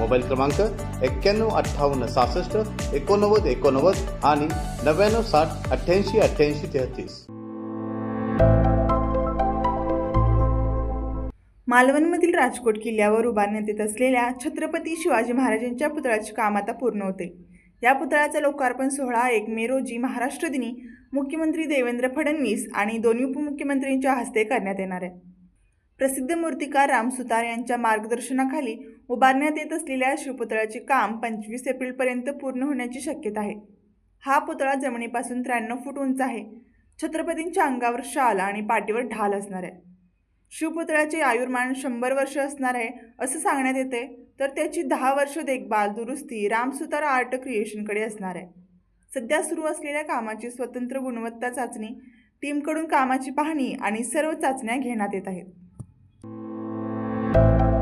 Mobile क्रमांक एक्क्याण्णव अठ्ठावन्न सहासष्ट एकोणनव्वद एकोणनव्वद आणि नव्याण्णव साठ अठ्ठ्याऐंशी अठ्ठ्याऐंशी तेहतीस. मालवणमधील राजकोट किल्ल्यावर उभारण्यात येत असलेल्या छत्रपती शिवाजी महाराजांच्या पुतळ्याचे काम आता पूर्ण होते. या पुतळ्याचा लोकार्पण सोहळा एक मे रोजी महाराष्ट्र दिनी मुख्यमंत्री देवेंद्र फडणवीस आणि दोन्ही उपमुख्यमंत्र्यांच्या हस्ते करण्यात येणार आहे. प्रसिद्ध मूर्तिकार राम सुतार यांच्या मार्गदर्शनाखाली उभारण्यात येत असलेल्या शिवपुतळ्याचे काम पंचवीस एप्रिलपर्यंत पूर्ण होण्याची शक्यता आहे. हा पुतळा जमिनीपासून त्र्याण्णव फूट उंच आहे. छत्रपतींच्या अंगावर शाल आणि पाठीवर ढाल असणार आहे. शिवपुतळ्याचे आयुर्मान शंभर वर्ष असणार आहे असं सांगण्यात येते तर त्याची दहा वर्ष देखभाल दुरुस्ती रामसुतार आर्ट क्रिएशनकडे असणार आहे. सध्या सुरू असलेल्या कामाची स्वतंत्र गुणवत्ता चाचणी टीमकडून कामाची पाहणी आणि सर्व चाचण्या घेण्यात येत आहेत. Thank you.